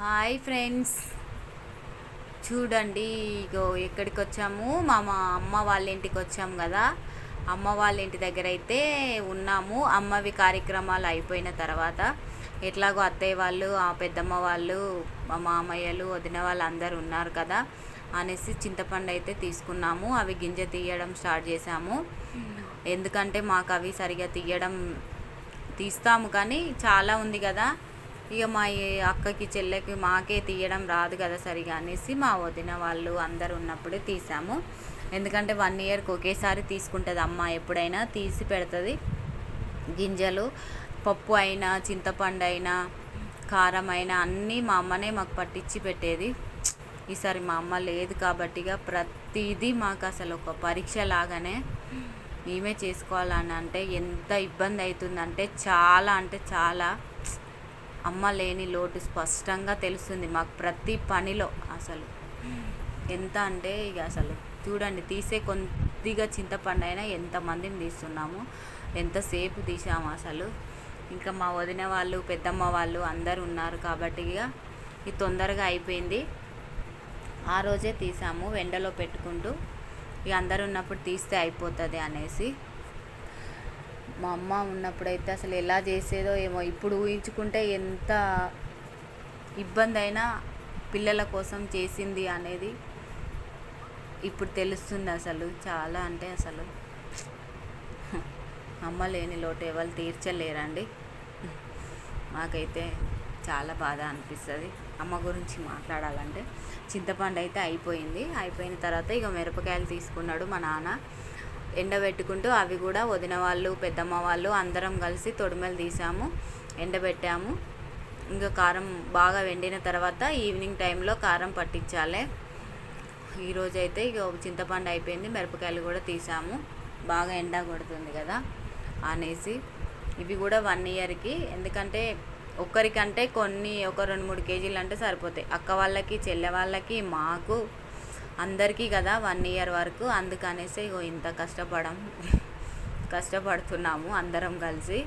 Hi friends. చూడండి ఇగో ఎక్కడికి వచ్చాము మా మా అమ్మ వాళ్ళ ఇంటికి వచ్చాము కదా అమ్మ వాళ్ళ ఇంటి దగ్గర అయితే ఉన్నాము. అమ్మవి కార్యక్రమాలు అయిపోయిన తర్వాత ఎట్లాగో అత్తయ్య వాళ్ళు ఆ పెద్దమ్మ వాళ్ళు మా మామయ్యలు వదిన వాళ్ళు అందరు ఉన్నారు కదా అనేసి చింతపండు అయితే తీసుకున్నాము. అవి గింజ తీయడం స్టార్ట్ చేసాము ఎందుకంటే మాకు అవి సరిగా తీయడం తీస్తాము కానీ చాలా ఉంది కదా ఇక మా ఈ అక్కకి చెల్లెకి మాకే తీయడం రాదు కదా సరిగా అనేసి మా వదిన వాళ్ళు అందరు ఉన్నప్పుడే తీసాము. ఎందుకంటే వన్ ఇయర్కి ఒకేసారి తీసుకుంటుంది అమ్మ ఎప్పుడైనా తీసి పెడుతుంది. గింజలు పప్పు అయినా చింతపండు అయినా కారం అయినా అన్నీ మా అమ్మనే మాకు పట్టించి పెట్టేది. ఈసారి మా అమ్మ లేదు కాబట్టి ఇక ప్రతిదీ మాకు అసలు ఒక పరీక్ష లాగానే మేమే చేసుకోవాలని అంటే ఎంత ఇబ్బంది అవుతుందంటే చాలా అంటే చాలా అమ్మ లేని లోటు స్పష్టంగా తెలుస్తుంది మాకు ప్రతి పనిలో అసలు. ఎంత అంటే ఇక అసలు చూడండి తీసే కొద్దిగా చింతపండు అయినా ఎంతమందిని తీస్తున్నాము ఎంతసేపు తీసాము అసలు. ఇంకా మా వదిన వాళ్ళు పెద్దమ్మ వాళ్ళు అందరు ఉన్నారు కాబట్టి ఇక ఇది తొందరగా అయిపోయింది. ఆ రోజే తీసాము వెండలో పెట్టుకుంటూ. ఇక అందరు ఉన్నప్పుడు తీస్తే అయిపోతుంది అనేసి. మా అమ్మ ఉన్నప్పుడైతే అసలు ఎలా చేసేదో ఏమో ఇప్పుడు ఊహించుకుంటే ఎంత ఇబ్బంది అయినా పిల్లల కోసం చేసింది అనేది ఇప్పుడు తెలుస్తుంది అసలు చాలా అంటే అసలు. అమ్మ లేని లోటు ఎవరు తీర్చలేరండి. మాకైతే చాలా బాధ అనిపిస్తుంది. అమ్మ గురించి మాట్లాడాలంటే చింతపండు అయితే అయిపోయింది. అయిపోయిన తర్వాత ఇక మిరపకాయలు తీసుకున్నాడు మా నాన్న. ఎండబెట్టుకుంటూ అవి కూడా వదిన వాళ్ళు పెద్దమ్మ వాళ్ళు అందరం కలిసి తొడిమలు తీసాము ఎండబెట్టాము. ఇంకా కారం బాగా వెండిన తర్వాత ఈవినింగ్ టైంలో కారం పట్టించాలి. ఈరోజు అయితే ఇక చింతపండు అయిపోయింది మిరపకాయలు కూడా తీసాము. బాగా ఎండ కొడుతుంది కదా అనేసి. ఇవి కూడా వన్ ఇయర్కి ఎందుకంటే ఒక్కరికంటే కొన్ని ఒక రెండు మూడు కేజీలు అంటే సరిపోతాయి. అక్క వాళ్ళకి చెల్లె వాళ్ళకి మాకు అందరికీ కదా వన్ ఇయర్ వరకు అందుకనేసి ఇగో ఇంత కష్టపడం కష్టపడుతున్నాము అందరం కలిసి.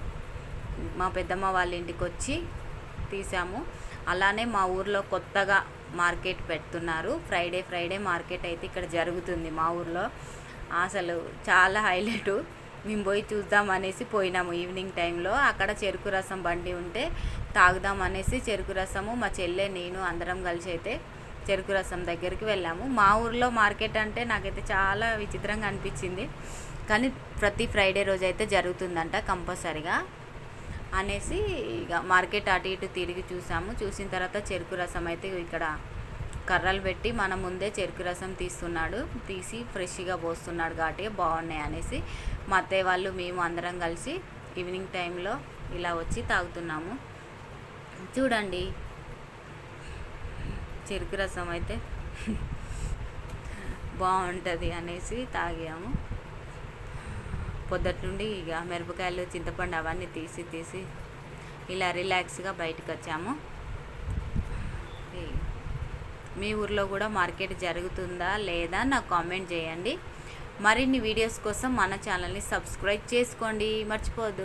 మా పెద్దమ్మ వాళ్ళ ఇంటికి వచ్చి తీసాము. అలానే మా ఊర్లో కొత్తగా మార్కెట్ పెడుతున్నారు. ఫ్రైడే ఫ్రైడే మార్కెట్ అయితే ఇక్కడ జరుగుతుంది మా ఊర్లో. అసలు చాలా హైలైట్. మేము పోయి చూద్దాం అనేసి పోయినాము ఈవినింగ్ టైంలో. అక్కడ చెరుకు రసం బండి ఉంటే తాగుదాం అనేసి చెరుకు రసము మా చెల్లె నేను అందరం కలిసి అయితే చెరుకు రసం దగ్గరికి వెళ్ళాము. మా ఊర్లో మార్కెట్ అంటే నాకైతే చాలా విచిత్రంగా అనిపించింది. కానీ ప్రతి ఫ్రైడే రోజు అయితే జరుగుతుందంట కంపల్సరిగా అనేసి ఇక మార్కెట్ అటు ఇటు తిరిగి చూసాము. చూసిన తర్వాత చెరుకు రసం అయితే ఇక్కడ కర్రలు పెట్టి మన ముందే చెరుకు రసం తీస్తున్నాడు. తీసి ఫ్రెష్గా పోస్తున్నాడు కాబట్టి బాగున్నాయి అనేసి మా అత్తయ్య వాళ్ళు మేము అందరం కలిసి ఈవినింగ్ టైంలో ఇలా వచ్చి తాగుతున్నాము. చూడండి చెరుకు రసం అయితే బాగుంటుంది అనేసి తాగాము. పొద్దుట నుండి ఇక మిరపకాయలు చింతపండు అవన్నీ తీసి తీసి ఇలా రిలాక్స్గా బయటకు వచ్చాము. మీ ఊర్లో కూడా మార్కెట్ జరుగుతుందా లేదా నాకు కామెంట్ చేయండి. మరిన్ని వీడియోస్ కోసం మన ఛానల్ని సబ్స్క్రైబ్ చేసుకోండి. మర్చిపోదు